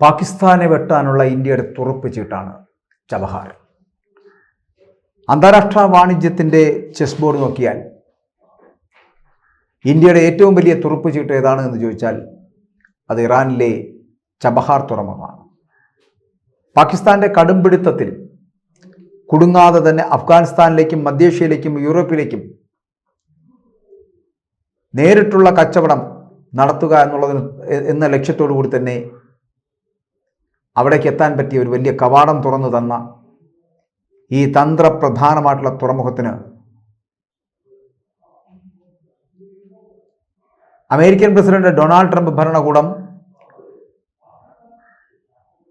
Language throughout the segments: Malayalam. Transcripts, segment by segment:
പാകിസ്ഥാനെ വെട്ടാനുള്ള ഇന്ത്യയുടെ തുറപ്പ് ചീട്ടാണ് ചബഹാർ അന്താരാഷ്ട്ര വാണിജ്യത്തിന്റെ ചെസ് ബോർഡ് നോക്കിയാൽ ഇന്ത്യയുടെ ഏറ്റവും വലിയ തുറപ്പ് ചീട്ട് ഏതാണ് എന്ന് ചോദിച്ചാൽ അത് ഇറാനിലെ ചബഹാർ തുറമുഖമാണ്. പാകിസ്ഥാന്റെ കടുംപിടുത്തത്തിൽ കുടുങ്ങാതെ തന്നെ അഫ്ഗാനിസ്ഥാനിലേക്കും മധ്യേഷ്യയിലേക്കും യൂറോപ്പിലേക്കും നേരിട്ടുള്ള കച്ചവടം നടത്തുക എന്നുള്ളതിന് എന്ന ലക്ഷ്യത്തോടു കൂടി തന്നെ അവിടേക്ക് എത്താൻ പറ്റിയ ഒരു വലിയ കവാടം തുറന്നു തന്ന ഈ തന്ത്രപ്രധാനമായിട്ടുള്ള തുറമുഖത്തിന് അമേരിക്കൻ പ്രസിഡന്റ് ഡൊണാൾഡ് ട്രംപ് ഭരണകൂടം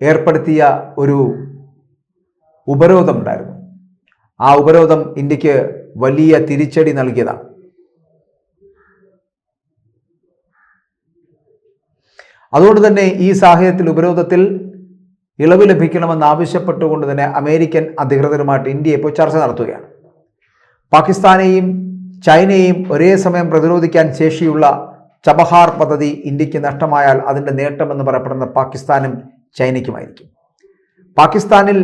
ഏർപ്പെടുത്തിയ ഒരു ഉപരോധം ഉണ്ടായിരുന്നു ആ ഉപരോധം ഇന്ത്യയ്ക്ക് വലിയ തിരിച്ചടി നൽകിയതാണ്. അതുകൊണ്ട് തന്നെ ഈ സാഹചര്യത്തിൽ ഉപരോധത്തിൽ ഇളവ് ലഭിക്കണമെന്ന് ആവശ്യപ്പെട്ടുകൊണ്ട് തന്നെ അമേരിക്കൻ അധികൃതരുമായിട്ട് ഇന്ത്യ ഇപ്പോൾ ചർച്ച നടത്തുകയാണ്. പാകിസ്ഥാനെയും ചൈനയെയും ഒരേ സമയം പ്രതിരോധിക്കാൻ ശേഷിയുള്ള ചബഹാർ പദ്ധതി ഇന്ത്യയ്ക്ക് നഷ്ടമായാൽ അതിന്റെ നേട്ടമെന്ന് പറയപ്പെടുന്ന പാകിസ്ഥാനും ചൈനയ്ക്കുമായിരിക്കും. പാകിസ്ഥാനിൽ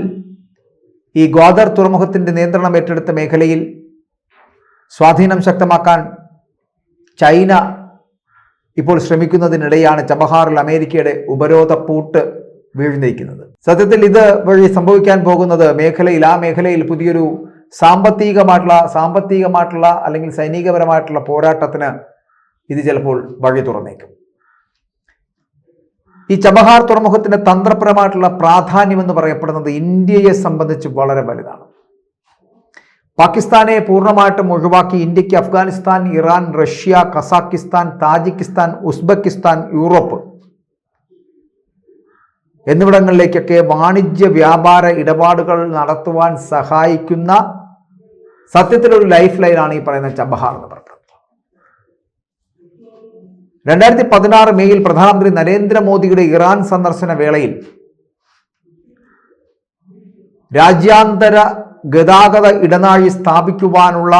ഈ ഗ്വാദർ തുറമുഖത്തിന്റെ നിയന്ത്രണം ഏറ്റെടുത്ത മേഖലയിൽ സ്വാധീനം ശക്തമാക്കാൻ ചൈന ഇപ്പോൾ ശ്രമിക്കുന്നതിനിടെയാണ് ചബഹാറിൽ അമേരിക്കയുടെ ഉപരോധ പൂട്ട് വീഴ്ന്നിരിക്കുന്നത് സത്യത്തിൽ ഇത് വഴി സംഭവിക്കാൻ പോകുന്നത് മേഖലയിൽ ആ മേഖലയിൽ പുതിയൊരു സാമ്പത്തികമായിട്ടുള്ള സാമ്പത്തികമായിട്ടുള്ള അല്ലെങ്കിൽ സൈനികപരമായിട്ടുള്ള പോരാട്ടത്തിന് ഇത് ചിലപ്പോൾ വഴി തുറന്നേക്കും. ഈ ചബഹാർ തുറമുഖത്തിന്റെ തന്ത്രപരമായിട്ടുള്ള പ്രാധാന്യം എന്ന് പറയപ്പെടുന്നത് ഇന്ത്യയെ സംബന്ധിച്ച് വളരെ വലുതാണ്. പാകിസ്ഥാനെ പൂർണമായിട്ടും ഒഴിവാക്കി ഇന്ത്യയ്ക്ക് Afghanistan Iran Russia Kazakhstan Tajikistan Uzbekistan Europe എന്നിവിടങ്ങളിലേക്കൊക്കെ വാണിജ്യ വ്യാപാര ഇടപാടുകൾ നടത്തുവാൻ സഹായിക്കുന്ന സത്യത്തിലൊരു ലൈഫ് ലൈനാണ് ഈ പറയുന്ന ചബഹാർ എന്ന് പറയുന്നത്. രണ്ടായിരത്തി പതിനാറ് മെയ്യിൽ പ്രധാനമന്ത്രി നരേന്ദ്രമോദിയുടെ ഇറാൻ സന്ദർശന വേളയിൽ രാജ്യാന്തര ഗതാഗത ഇടനാഴി സ്ഥാപിക്കുവാനുള്ള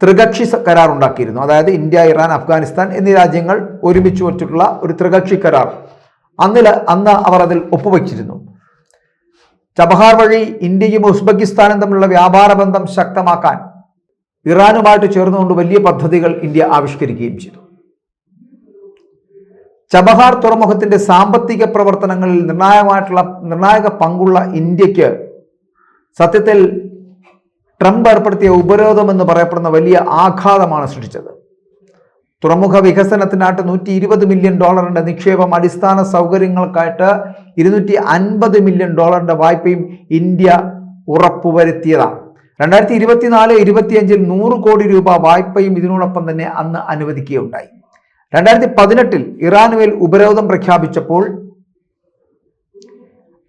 ത്രികക്ഷി കരാർ ഉണ്ടാക്കിയിരുന്നു അതായത് ഇന്ത്യ ഇറാൻ അഫ്ഗാനിസ്ഥാൻ എന്നീ രാജ്യങ്ങൾ ഒരുമിച്ച് വച്ചിട്ടുള്ള ഒരു ത്രികക്ഷി കരാർ. അന്നിൽ അന്ന് അവർ അതിൽ ഒപ്പുവെച്ചിരുന്നു. ചബഹാർ വഴി ഇന്ത്യയും ഉസ്ബെക്കിസ്ഥാനും തമ്മിലുള്ള വ്യാപാര ബന്ധം ശക്തമാക്കാൻ ഇറാനുമായിട്ട് ചേർന്നുകൊണ്ട് വലിയ പദ്ധതികൾ ഇന്ത്യ ആവിഷ്കരിക്കുകയും ചെയ്തു. ചബഹാർ തുറമുഖത്തിന്റെ സാമ്പത്തിക പ്രവർത്തനങ്ങളിൽ നിർണായകമായിട്ടുള്ള നിർണായക പങ്കുള്ള ഇന്ത്യയ്ക്ക് സത്യത്തിൽ ട്രംപ് ഏർപ്പെടുത്തിയ ഉപരോധം എന്ന് പറയപ്പെടുന്ന വലിയ ആഘാതമാണ് സൃഷ്ടിച്ചത്. തുറമുഖ വികസനത്തിനായിട്ട് നൂറ്റി ഇരുപത് മില്യൺ ഡോളറിന്റെ നിക്ഷേപം അടിസ്ഥാന സൗകര്യങ്ങൾക്കായിട്ട് ഇരുന്നൂറ്റി അൻപത് മില്യൺ ഡോളറിന്റെ വായ്പയും ഇന്ത്യ ഉറപ്പുവരുത്തിയതാണ്. രണ്ടായിരത്തി ഇരുപത്തിനാല് ഇരുപത്തിയഞ്ചിൽ നൂറ് കോടി രൂപ വായ്പയും ഇതിനോടൊപ്പം തന്നെ അന്ന് അനുവദിക്കുകയുണ്ടായി. രണ്ടായിരത്തി പതിനെട്ടിൽ ഇറാനുമേൽ ഉപരോധം പ്രഖ്യാപിച്ചപ്പോൾ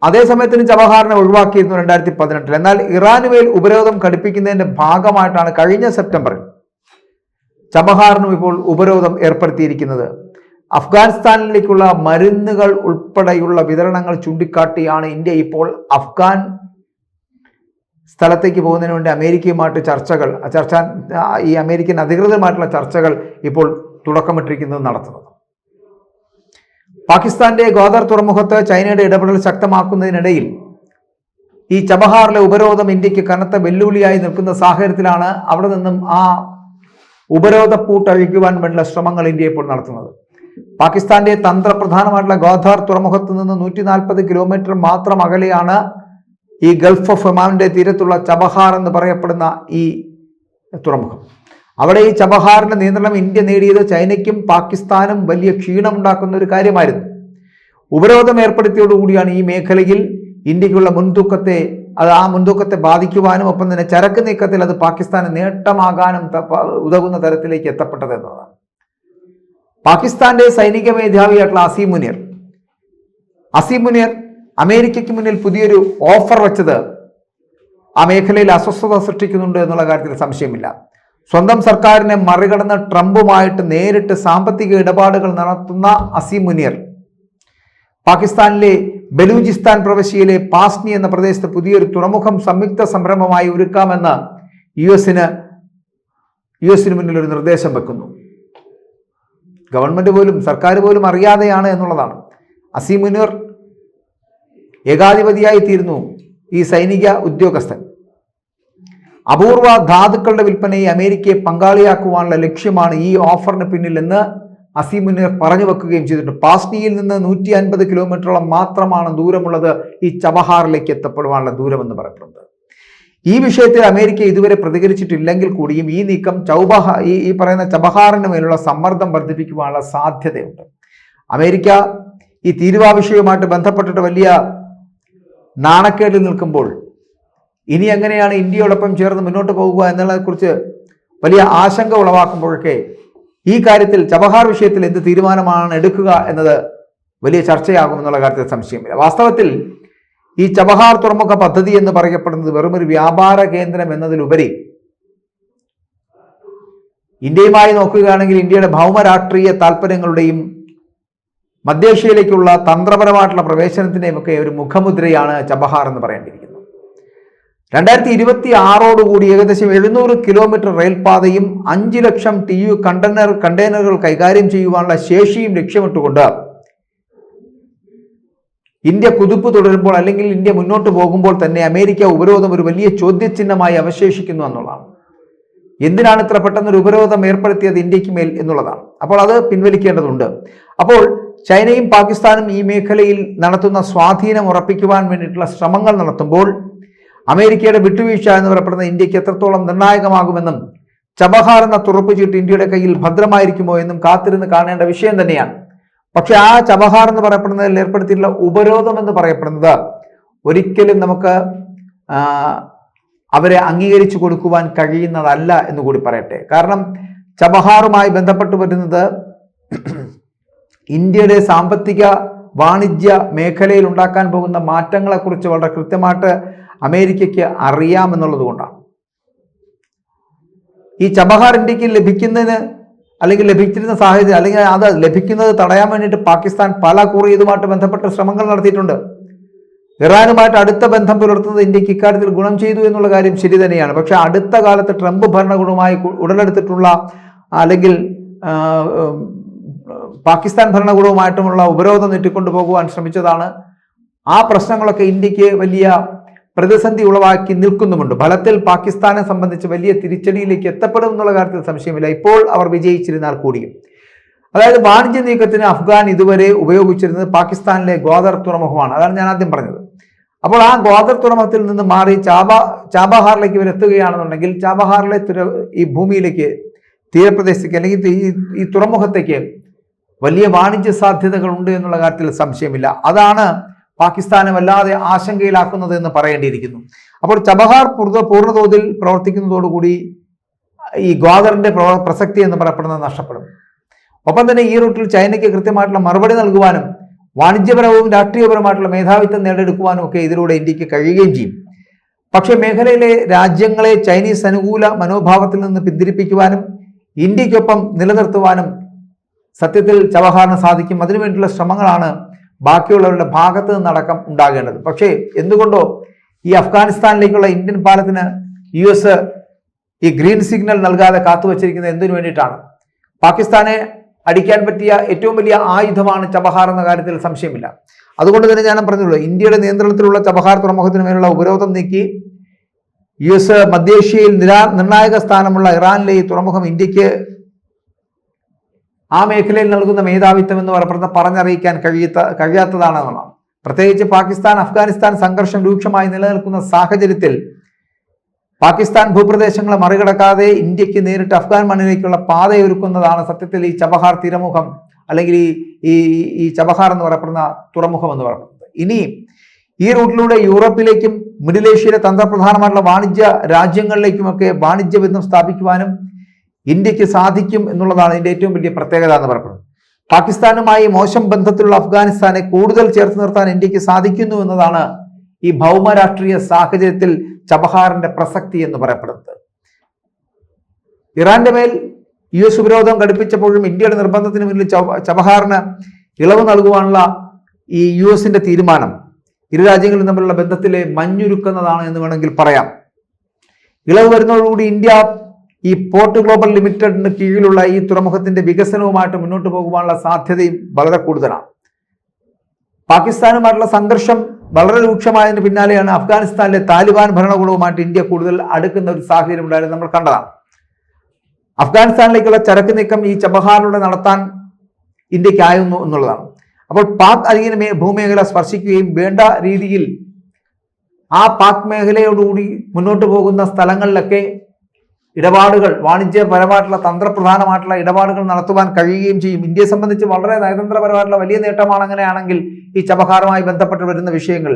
അതേസമയത്തിന് ചബഹാറിനെ ഒഴിവാക്കിയിരുന്നു രണ്ടായിരത്തി പതിനെട്ടിൽ എന്നാൽ ഇറാനുമേൽ ഉപരോധം ഘടിപ്പിക്കുന്നതിന്റെ ഭാഗമായിട്ടാണ് കഴിഞ്ഞ സെപ്റ്റംബറിൽ ചബഹാറിനും ഇപ്പോൾ ഉപരോധം ഏർപ്പെടുത്തിയിരിക്കുന്നത്. അഫ്ഗാനിസ്ഥാനിലേക്കുള്ള മരുന്നുകൾ ഉൾപ്പെടെയുള്ള വിതരണങ്ങൾ ചൂണ്ടിക്കാട്ടിയാണ് ഇന്ത്യ ഇപ്പോൾ അഫ്ഗാൻ സ്ഥലത്തേക്ക് പോകുന്നതിന് വേണ്ടി അമേരിക്കയുമായിട്ട് ചർച്ചകൾ ചർച്ച ഈ അമേരിക്കൻ അധികൃതരുമായിട്ടുള്ള ചർച്ചകൾ ഇപ്പോൾ തുടക്കമിട്ടിരിക്കുന്നത് നടത്തുന്നത്. പാകിസ്ഥാന്റെ ഗോദർ തുറമുഖത്ത് ചൈനയുടെ ഇടപെടൽ ശക്തമാക്കുന്നതിനിടയിൽ ഈ ചബഹാറിലെ ഉപരോധം ഇന്ത്യയ്ക്ക് കനത്ത വെല്ലുവിളിയായി നിൽക്കുന്ന സാഹചര്യത്തിലാണ് അവിടെ നിന്നും ആ ഉപരോധ പൂട്ടഴിക്കുവാൻ വേണ്ട ശ്രമങ്ങൾ ഇന്ത്യ ഇപ്പോൾ നടത്തുന്നത്. പാകിസ്ഥാന്റെ തന്ത്രപ്രധാനമായിട്ടുള്ള ഗോധാർ തുറമുഖത്ത് നിന്ന് നൂറ്റി നാൽപ്പത് കിലോമീറ്റർ മാത്രം അകലെയാണ് ഈ ഗൾഫ് ഓഫ് ഒമാന്റെ തീരത്തുള്ള ചബഹാർ എന്ന് പറയപ്പെടുന്ന ഈ തുറമുഖം. അവിടെ ഈ ചബഹാറിന്റെ നിയന്ത്രണം ഇന്ത്യ നേടിയത് ചൈനയ്ക്കും പാകിസ്ഥാനും വലിയ ക്ഷീണമുണ്ടാക്കുന്ന ഒരു കാര്യമായിരുന്നു. ഉപരോധം ഏർപ്പെടുത്തിയോടുകൂടിയാണ് ഈ മേഖലയിൽ ഇന്ത്യക്കുള്ള മുൻതൂക്കത്തെ അത് ആ മുൻതൂക്കത്തെ ബാധിക്കുവാനും ഒപ്പം തന്നെ ചരക്ക് നീക്കത്തിൽ അത് പാകിസ്ഥാന് നേട്ടമാകാനും ഉതകുന്ന തരത്തിലേക്ക് എത്തപ്പെട്ടത് എന്നതാണ്. പാകിസ്ഥാന്റെ സൈനിക മേധാവിയായിട്ടുള്ള അസീം മുനിയർ അസീം മുനിയർ അമേരിക്കയ്ക്ക് മുന്നിൽ പുതിയൊരു ഓഫർ വെച്ചത് ആ മേഖലയിൽ അസ്വസ്ഥത സൃഷ്ടിക്കുന്നുണ്ട് എന്നുള്ള കാര്യത്തിൽ സംശയമില്ല. സ്വന്തം സർക്കാരിനെ മറികടന്ന് ട്രംപുമായിട്ട് നേരിട്ട് സാമ്പത്തിക ഇടപാടുകൾ നടത്തുന്ന അസീം മുനിയർ പാകിസ്ഥാനിലെ ബലൂചിസ്ഥാൻ പ്രവിശ്യയിലെ പാസ്നി എന്ന പ്രദേശത്ത് പുതിയൊരു തുറമുഖം സംയുക്ത സംരംഭമായി ഒരുക്കാമെന്ന് യു എസിന് യു എസിന് മുന്നിൽ ഒരു നിർദ്ദേശം വെക്കുന്നു. ഗവൺമെന്റ് പോലും സർക്കാർ പോലും അറിയാതെയാണ് എന്നുള്ളതാണ്. അസീം മുനീർ ഏകാധിപതിയായി തീരുന്നു ഈ സൈനിക ഉദ്യോഗസ്ഥൻ. അപൂർവ ധാതുക്കളുടെ വിൽപ്പനയെ അമേരിക്കയെ പങ്കാളിയാക്കുവാനുള്ള ലക്ഷ്യമാണ് ഈ ഓഫറിന് പിന്നിൽ എന്ന് അസീം മുനീർ പറഞ്ഞു വെക്കുകയും ചെയ്തിട്ടുണ്ട്. പാസ്നിയിൽ നിന്ന് നൂറ്റി അൻപത് കിലോമീറ്ററോളം മാത്രമാണ് ദൂരമുള്ളത് ഈ ചബഹാറിലേക്ക് എത്തപ്പെടുവാനുള്ള ദൂരമെന്ന് പറയപ്പെടുന്നത്. ഈ വിഷയത്തിൽ അമേരിക്ക ഇതുവരെ പ്രതികരിച്ചിട്ടില്ലെങ്കിൽ കൂടിയും ഈ നീക്കം ചൗബഹ ഈ ഈ പറയുന്ന ചബഹാറിന് മേലുള്ള സമ്മർദ്ദം വർദ്ധിപ്പിക്കുവാനുള്ള സാധ്യതയുണ്ട്. അമേരിക്ക ഈ തീരുവാ വിഷയവുമായിട്ട് ബന്ധപ്പെട്ടിട്ട് വലിയ നാണക്കേടിൽ നിൽക്കുമ്പോൾ ഇനി എങ്ങനെയാണ് ഇന്ത്യയോടൊപ്പം ചേർന്ന് മുന്നോട്ട് പോകുക എന്നുള്ളതിനെക്കുറിച്ച് വലിയ ആശങ്ക ഉളവാക്കുമ്പോഴൊക്കെ ഈ കാര്യത്തിൽ ചബഹാർ വിഷയത്തിൽ എന്ത് തീരുമാനമാണ് എടുക്കുക എന്നത് വലിയ ചർച്ചയാകുമെന്നുള്ള കാര്യത്തിൽ സംശയമില്ല. വാസ്തവത്തിൽ ഈ ചബഹാർ തുറമുഖ പദ്ധതി എന്ന് പറയപ്പെടുന്നത് വെറുമൊരു വ്യാപാര കേന്ദ്രം എന്നതിലുപരി ഇന്ത്യയുമായി നോക്കുകയാണെങ്കിൽ ഇന്ത്യയുടെ ഭൗമരാഷ്ട്രീയ താല്പര്യങ്ങളുടെയും മധ്യേഷ്യയിലേക്കുള്ള തന്ത്രപരമായിട്ടുള്ള പ്രവേശനത്തിന്റെയും ഒക്കെ ഒരു മുഖമുദ്രയാണ് ചബഹാർ എന്ന് പറയേണ്ടിയിരിക്കുന്നത് രണ്ടായിരത്തി ഇരുപത്തി ആറോടുകൂടി ഏകദേശം എഴുന്നൂറ് കിലോമീറ്റർ റെയിൽപാതയും അഞ്ച് ലക്ഷം ടി യു കണ്ടെയ്നർ കണ്ടെയ്നറുകൾ കൈകാര്യം ചെയ്യുവാനുള്ള ശേഷിയും ലക്ഷ്യമിട്ടുകൊണ്ട് ഇന്ത്യ കുതിപ്പ് തുടരുമ്പോൾ അല്ലെങ്കിൽ ഇന്ത്യ മുന്നോട്ട് പോകുമ്പോൾ തന്നെ അമേരിക്ക ഉപരോധം ഒരു വലിയ ചോദ്യചിഹ്നമായി അവശേഷിക്കുന്നു എന്നുള്ളതാണ്. എന്തിനാണ് ഇത്ര പെട്ടെന്ന് ഒരു ഉപരോധം ഏർപ്പെടുത്തിയത് ഇന്ത്യയ്ക്ക് മേൽ എന്നുള്ളതാണ്. അപ്പോൾ അത് പിൻവലിക്കേണ്ടതുണ്ട്. അപ്പോൾ ചൈനയും പാകിസ്ഥാനും ഈ മേഖലയിൽ നടത്തുന്ന സ്വാധീനം ഉറപ്പിക്കുവാൻ വേണ്ടിയിട്ടുള്ള ശ്രമങ്ങൾ നടത്തുമ്പോൾ അമേരിക്കയുടെ വിട്ടുവീഴ്ച എന്ന് പറയപ്പെടുന്ന ഇന്ത്യയ്ക്ക് എത്രത്തോളം നിർണായകമാകുമെന്നും ചബഹാർ എന്ന തുറപ്പ് ചീട്ട് ഇന്ത്യയുടെ കയ്യിൽ ഭദ്രമായിരിക്കുമോ എന്നും കാത്തിരുന്ന് കാണേണ്ട വിഷയം തന്നെയാണ്. പക്ഷെ ആ ചബഹാർ എന്ന് പറയപ്പെടുന്നതിൽ ഏർപ്പെടുത്തിയിട്ടുള്ള ഉപരോധം എന്ന് പറയപ്പെടുന്നത് ഒരിക്കലും നമുക്ക് അവരെ അംഗീകരിച്ചു കൊടുക്കുവാൻ കഴിയുന്നതല്ല എന്ന് കൂടി പറയട്ടെ. കാരണം ചബഹാറുമായി ബന്ധപ്പെട്ട് വരുന്നത് ഇന്ത്യയുടെ സാമ്പത്തിക വാണിജ്യ മേഖലയിൽ ഉണ്ടാക്കാൻ പോകുന്ന മാറ്റങ്ങളെക്കുറിച്ച് വളരെ കൃത്യമായിട്ട് അമേരിക്കയ്ക്ക് അറിയാമെന്നുള്ളത് കൊണ്ടാണ്. ഈ ചബഹാർ ഇന്ത്യയ്ക്ക് ലഭിക്കുന്നതിന് അല്ലെങ്കിൽ ലഭിച്ചിരുന്ന സാഹചര്യം അല്ലെങ്കിൽ അത് ലഭിക്കുന്നത് തടയാൻ വേണ്ടിയിട്ട് പാകിസ്ഥാൻ പല കുറി ഇതുമായിട്ട് ബന്ധപ്പെട്ട ശ്രമങ്ങൾ നടത്തിയിട്ടുണ്ട്. ഇറാനുമായിട്ട് അടുത്ത ബന്ധം പുലർത്തുന്നത് ഇന്ത്യയ്ക്ക് ഇക്കാര്യത്തിൽ ഗുണം ചെയ്തു എന്നുള്ള കാര്യം ശരി തന്നെയാണ്. പക്ഷെ അടുത്ത കാലത്ത് ട്രംപ് ഭരണകൂടവുമായി ഉടലെടുത്തിട്ടുള്ള അല്ലെങ്കിൽ പാകിസ്ഥാൻ ഭരണകൂടവുമായിട്ടുമുള്ള ഉപരോധം നീട്ടിക്കൊണ്ടു പോകുവാൻ ശ്രമിച്ചതാണ്. ആ പ്രശ്നങ്ങളൊക്കെ ഇന്ത്യയ്ക്ക് വലിയ പ്രതിസന്ധി ഉളവാക്കി നിൽക്കുന്നുമുണ്ട്. ഫലത്തിൽ പാകിസ്ഥാനെ സംബന്ധിച്ച് വലിയ തിരിച്ചടിയിലേക്ക് എത്തപ്പെടും എന്നുള്ള കാര്യത്തിൽ സംശയമില്ല. ഇപ്പോൾ അവർ വിജയിച്ചിരുന്നാൽ കൂടിയും. അതായത് വാണിജ്യ നീക്കത്തിന് അഫ്ഗാൻ ഇതുവരെ ഉപയോഗിച്ചിരുന്നത് പാകിസ്ഥാനിലെ ഗ്വാദർ തുറമുഖമാണ്. അതാണ് ഞാൻ ആദ്യം പറഞ്ഞത്. അപ്പോൾ ആ ഗ്വാദർ തുറമുഖത്തിൽ നിന്ന് മാറി ചാബ ചാബഹാറിലേക്ക് ഇവർ എത്തുകയാണെന്നുണ്ടെങ്കിൽ ചാബഹാറിലെ തുര ഈ ഭൂമിയിലേക്ക് തീരപ്രദേശത്തേക്ക് അല്ലെങ്കിൽ ഈ തുറമുഖത്തേക്ക് വലിയ വാണിജ്യ സാധ്യതകളുണ്ട് എന്നുള്ള കാര്യത്തിൽ സംശയമില്ല. അതാണ് പാകിസ്ഥാനെ വല്ലാതെ ആശങ്കയിലാക്കുന്നത് എന്ന് പറയേണ്ടിയിരിക്കുന്നു. അപ്പോൾ ചബഹാർ പൂർണ പൂർണതോതിൽ പ്രവർത്തിക്കുന്നതോടുകൂടി ഈ ഗ്വാദറിന്റെ പ്രസക്തി എന്ന് പറയപ്പെടുന്നത് നഷ്ടപ്പെടും. ഒപ്പം തന്നെ ഈ റൂട്ടിൽ ചൈനയ്ക്ക് കൃത്യമായിട്ടുള്ള മറുപടി നൽകുവാനും വാണിജ്യപരവും രാഷ്ട്രീയപരമായിട്ടുള്ള മേധാവിത്വം നേടിയെടുക്കുവാനും ഒക്കെ ഇതിലൂടെ ഇന്ത്യയ്ക്ക് കഴിയുകയും ചെയ്യും. പക്ഷേ മേഖലയിലെ രാജ്യങ്ങളെ ചൈനീസ് അനുകൂല മനോഭാവത്തിൽ നിന്ന് പിന്തിരിപ്പിക്കുവാനും ഇന്ത്യക്കൊപ്പം നിലനിർത്തുവാനും സത്യത്തിൽ ചവഹാറിന് സാധിക്കും. അതിനുവേണ്ടിയുള്ള ശ്രമങ്ങളാണ് ബാക്കിയുള്ളവരുടെ ഭാഗത്ത് നിന്നടക്കം ഉണ്ടാകേണ്ടത്. പക്ഷേ എന്തുകൊണ്ടോ ഈ അഫ്ഗാനിസ്ഥാനിലേക്കുള്ള ഇന്ത്യൻ പാലത്തിന് യു എസ് ഈ ഗ്രീൻ സിഗ്നൽ നൽകാതെ കാത്തുവച്ചിരിക്കുന്നത് എന്തിനു വേണ്ടിയിട്ടാണ്? പാകിസ്ഥാനെ അടിക്കാൻ പറ്റിയ ഏറ്റവും വലിയ ആയുധമാണ് ചബഹാർ എന്ന കാര്യത്തിൽ സംശയമില്ല. അതുകൊണ്ട് തന്നെ ഞാൻ പറഞ്ഞുള്ളൂ ഇന്ത്യയുടെ നിയന്ത്രണത്തിലുള്ള ചബഹാർ തുറമുഖത്തിന് മേലുള്ള ഉപരോധം നീക്കി യു എസ് മധ്യേഷ്യയിൽ നിരാ നിർണായക സ്ഥാനമുള്ള ഇറാനിലെ ഈ തുറമുഖം ഇന്ത്യയ്ക്ക് ആ മേഖലയിൽ നൽകുന്ന മേധാവിത്വം എന്ന് പറഞ്ഞ പറഞ്ഞറിയിക്കാൻ കഴിയാത്ത കഴിയാത്തതാണെന്നുള്ളതാണ്. പ്രത്യേകിച്ച് പാകിസ്ഥാൻ അഫ്ഗാനിസ്ഥാൻ സംഘർഷം രൂക്ഷമായി നിലനിൽക്കുന്ന സാഹചര്യത്തിൽ പാകിസ്ഥാൻ ഭൂപ്രദേശങ്ങളെ മറികടക്കാതെ ഇന്ത്യയ്ക്ക് നേരിട്ട് അഫ്ഗാൻ മണ്ണിലേക്കുള്ള പാതയൊരുക്കുന്നതാണ് സത്യത്തിൽ ഈ ചബഹാർ തീരമുഖം അല്ലെങ്കിൽ ഈ ഈ ചബഹാർ എന്ന് പറയപ്പെടുന്ന തുറമുഖം എന്ന് പറയുന്നത്. ഇനി ഈ റൂട്ടിലൂടെ യൂറോപ്പിലേക്കും മിഡിൽ ഏഷ്യയിലെ തന്ത്രപ്രധാനമായിട്ടുള്ള വാണിജ്യ രാജ്യങ്ങളിലേക്കുമൊക്കെ വാണിജ്യ ബന്ധം സ്ഥാപിക്കുവാനും ഇന്ത്യയ്ക്ക് സാധിക്കും എന്നുള്ളതാണ് ഇതിന്റെ ഏറ്റവും വലിയ പ്രത്യേകത എന്ന് പറയുന്നത് പാകിസ്ഥാനുമായി മോശം ബന്ധത്തിലുള്ള അഫ്ഗാനിസ്ഥാനെ കൂടുതൽ ചേർത്ത് നിർത്താൻ ഇന്ത്യയ്ക്ക് സാധിക്കുന്നു എന്നതാണ് ഈ ഭൗമ രാഷ്ട്രീയ സാഹചര്യത്തിൽ ചബഹാറിന്റെ പ്രസക്തി എന്ന് പറയപ്പെടുന്നത്. ഇറാന്റെ മേൽ യു എസ് ഉപരോധം ഘടിപ്പിച്ചപ്പോഴും ഇന്ത്യയുടെ നിർബന്ധത്തിന് മുന്നിൽ ചബ- ചബഹാറിന് ഇളവ് നൽകുവാനുള്ള ഈ യു എസിന്റെ തീരുമാനം ഇരു രാജ്യങ്ങളും തമ്മിലുള്ള ബന്ധത്തിലെ മഞ്ഞുരുക്കുന്നതാണ് എന്ന് വേണമെങ്കിൽ പറയാം. ഇളവ് വരുന്നതോടുകൂടി ഇന്ത്യ ഈ പോർട്ട് ഗ്ലോബൽ ലിമിറ്റഡിന് കീഴിലുള്ള ഈ തുറമുഖത്തിന്റെ വികസനവുമായിട്ട് മുന്നോട്ട് പോകുവാനുള്ള സാധ്യതയും വളരെ കൂടുതലാണ്. പാകിസ്ഥാനുമായിട്ടുള്ള സംഘർഷം വളരെ രൂക്ഷമായതിന് പിന്നാലെയാണ് അഫ്ഗാനിസ്ഥാനിലെ താലിബാൻ ഭരണകൂടവുമായിട്ട് ഇന്ത്യ കൂടുതൽ അടുക്കുന്ന ഒരു സാഹചര്യം ഉണ്ടായത് നമ്മൾ കണ്ടതാണ്. അഫ്ഗാനിസ്ഥാനിലേക്കുള്ള ചരക്ക് നീക്കം ഈ ചബഹാറിലൂടെ നടത്താൻ ഇന്ത്യക്കായിരുന്നു എന്നുള്ളതാണ്. അപ്പോൾ പാക് അധീന മേ- ഭൂമേഖല സ്പർശിക്കുകയും വേണ്ട രീതിയിൽ ആ പാക് മേഖലയോടുകൂടി മുന്നോട്ട് പോകുന്ന സ്ഥലങ്ങളിലൊക്കെ ഇടപാടുകൾ വാണിജ്യപരമായിട്ടുള്ള തന്ത്രപ്രധാനമായിട്ടുള്ള ഇടപാടുകൾ നടത്തുവാൻ കഴിയുകയും ചെയ്യും. ഇന്ത്യയെ സംബന്ധിച്ച് വളരെ നയതന്ത്രപരമായിട്ടുള്ള വലിയ നേട്ടമാണ് അങ്ങനെയാണെങ്കിൽ ഈ ചബഹാറുമായി ബന്ധപ്പെട്ട് വരുന്ന വിഷയങ്ങൾ.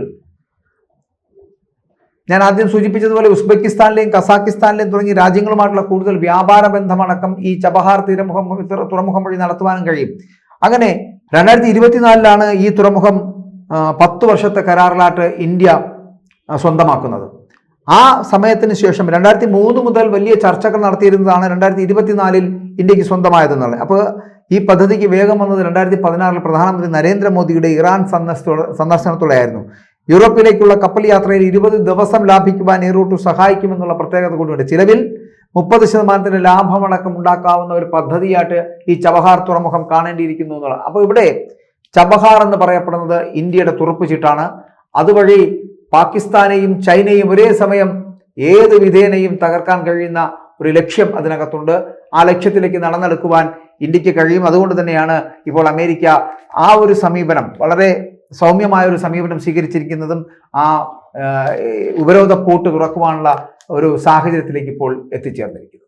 ഞാൻ ആദ്യം സൂചിപ്പിച്ചതുപോലെ ഉസ്ബെക്കിസ്ഥാനിലെയും കസാക്കിസ്ഥാനിലെയും തുടങ്ങിയ രാജ്യങ്ങളുമായിട്ടുള്ള കൂടുതൽ വ്യാപാര ബന്ധമടക്കം ഈ ചബഹാർ തീരമുഖം തുറമുഖം വഴി നടത്തുവാനും കഴിയും. അങ്ങനെ രണ്ടായിരത്തി ഇരുപത്തിനാലിലാണ് ഈ തുറമുഖം പത്ത് വർഷത്തെ കരാറിലായിട്ട് ഇന്ത്യ സ്വന്തമാക്കുന്നത്. ആ സമയത്തിന് ശേഷം രണ്ടായിരത്തി മൂന്ന് മുതൽ വലിയ ചർച്ചകൾ നടത്തിയിരുന്നതാണ് രണ്ടായിരത്തി ഇരുപത്തിനാലിൽ ഇന്ത്യയ്ക്ക് സ്വന്തമായതെന്നുള്ളത് അപ്പോൾ ഈ പദ്ധതിക്ക് വേഗം വന്നത് രണ്ടായിരത്തി പതിനാറിൽ പ്രധാനമന്ത്രി നരേന്ദ്രമോദിയുടെ ഇറാൻ സന്ദർശനത്തോടെയായിരുന്നു. യൂറോപ്പിലേക്കുള്ള കപ്പൽ യാത്രയിൽ ഇരുപത് ദിവസം ലാഭിക്കുവാൻ ഈ സഹായിക്കുമെന്നുള്ള പ്രത്യേകത കൂടിയുണ്ട് ചിലവിൽ മുപ്പത് ശതമാനത്തിന് ലാഭമടക്കം ഉണ്ടാക്കാവുന്ന ഒരു പദ്ധതിയായിട്ട് ഈ ചബഹാർ തുറമുഖം കാണേണ്ടിയിരിക്കുന്നു എന്നുള്ളത്. അപ്പോൾ ഇവിടെ ചബഹാർ എന്ന് പറയപ്പെടുന്നത് ഇന്ത്യയുടെ തുറപ്പ് ചീട്ടാണ്. അതുവഴി പാകിസ്ഥാനെയും ചൈനയും ഒരേ സമയം ഏത് വിധേനയും തകർക്കാൻ കഴിയുന്ന ഒരു ലക്ഷ്യം അതിനകത്തുണ്ട്. ആ ലക്ഷ്യത്തിലേക്ക് നടന്നെടുക്കുവാൻ ഇന്ത്യയ്ക്ക് കഴിയും. അതുകൊണ്ട് തന്നെയാണ് ഇപ്പോൾ അമേരിക്ക ആ ഒരു സമീപനം വളരെ സൗമ്യമായ ഒരു സമീപനം സ്വീകരിച്ചിരിക്കുന്നതും ആ ഉപരോധ പോട്ട് തുറക്കുവാനുള്ള ഒരു സാഹചര്യത്തിലേക്ക് ഇപ്പോൾ എത്തിച്ചേർന്നിരിക്കുന്നത്.